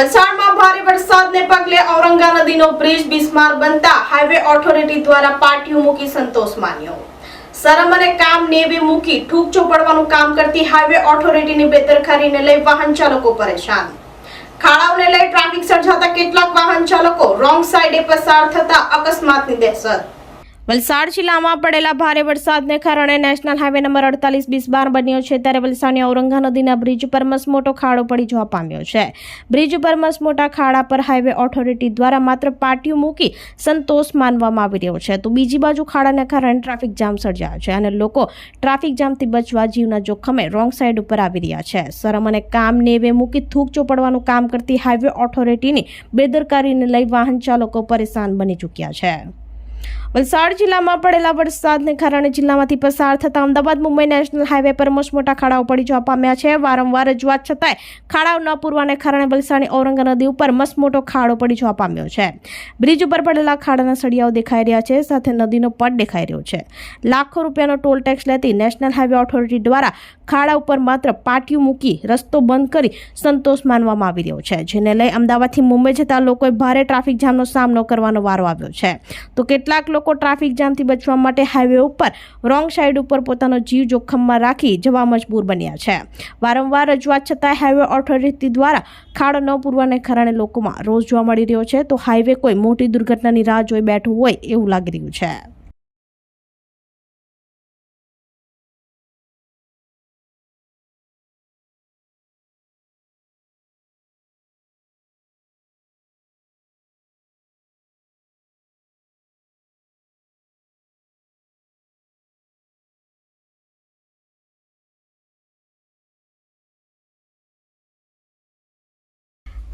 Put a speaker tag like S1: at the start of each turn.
S1: વલસાડમાં ભારે વરસાદને પગલે ઔરંગા નદીનો બ્રિજ બિસ્માર બનતા હાઈવે ઓથોરિટી દ્વારા પાટિયું મૂકી સંતોષ માન્યો. શરમ અને કામ નેવે મૂકી ઠૂક ચોપડવાનું કામ કરતી હાઈવે ઓથોરિટીની બેદરકારીને લઈ વાહન ચાલકો પરેશાન. ખાડાઓને લઈ ટ્રાફિક સર્જાતા કેટલાક વાહન ચાલકો રોંગ સાઈડે પસાર થતા અકસ્માતની દહેશત. વલસાડ જિલ્લામાં પડેલા ભારે વરસાદને કારણે નેશનલ હાઈવે નંબર અડતાલીસ બિસ્બાર બન્યો છે. ત્યારે વલસાડની ઔરંગા નદીના બ્રિજ પર મસમોટો ખાડો પડી જવા પામ્યો છે. બ્રિજ પર મસમોટા ખાડા પર હાઈવે ઓથોરિટી દ્વારા માત્ર પાટિયું મૂકી સંતોષ માનવામાં આવી રહ્યો છે. તો બીજી બાજુ ખાડાને કારણે ટ્રાફિક જામ સર્જાયો છે અને લોકો ટ્રાફિક જામથી બચવા જીવના જોખમે રોંગ સાઈડ ઉપર આવી રહ્યા છે. શરમ અને કામ નેવે મૂકી થૂક ચોપડવાનું કામ કરતી હાઈવે ઓથોરિટીની બેદરકારીને લઈ વાહન ચાલકો પરેશાન બની ચૂક્યા છે. વલસાડ જિલ્લામાં પડેલા વરસાદને કારણે જિલ્લામાંથી પસાર થતા અમદાવાદ, મુંબઈ નેશનલ હાઈવે પર મોટા ખાડાઓ પડી જવા પામ્યા છે. વારંવાર રજૂઆત છતાંય ખાડાઓ ન પૂરવાને કારણે વલસાડની ઔરંગા નદી ઉપર મસમોટો ખાડો પડી જવા પામ્યો છે. બ્રિજ ઉપર પડેલા ખાડાના સળિયાઓ દેખાઈ રહ્યા છે, સાથે નદીનો પટ દેખાઈ રહ્યો છે. લાખો રૂપિયાનો ટોલ ટેક્સ લેતી નેશનલ હાઈવે ઓથોરિટી દ્વારા ખાડા ઉપર માત્ર પાટિયું મૂકી રસ્તો બંધ કરી સંતોષ માનવામાં આવી રહ્યો છે, જેને લઈ અમદાવાદથી મુંબઈ જતા લોકોએ ભારે ટ્રાફિક જામનો સામનો કરવાનો વારો આવ્યો છે. તો કેટલાક લોકો ટ્રાફિક જામથી બચવા માટે હાઈવે ઉપર રોંગ સાઈડ ઉપર પોતાનો જીવ જોખમમાં રાખી જવા મજબૂર બન્યા છે. વારંવાર રજૂઆત છતાં હાઈવે ઓથોરિટી દ્વારા ખાડો ન પૂરવાને કારણે લોકોમાં રોજ જોવા મળી રહ્યો છે. તો હાઈવે કોઈ મોટી દુર્ઘટનાની રાહ જોઈ બેઠું હોય એવું લાગી રહ્યું છે.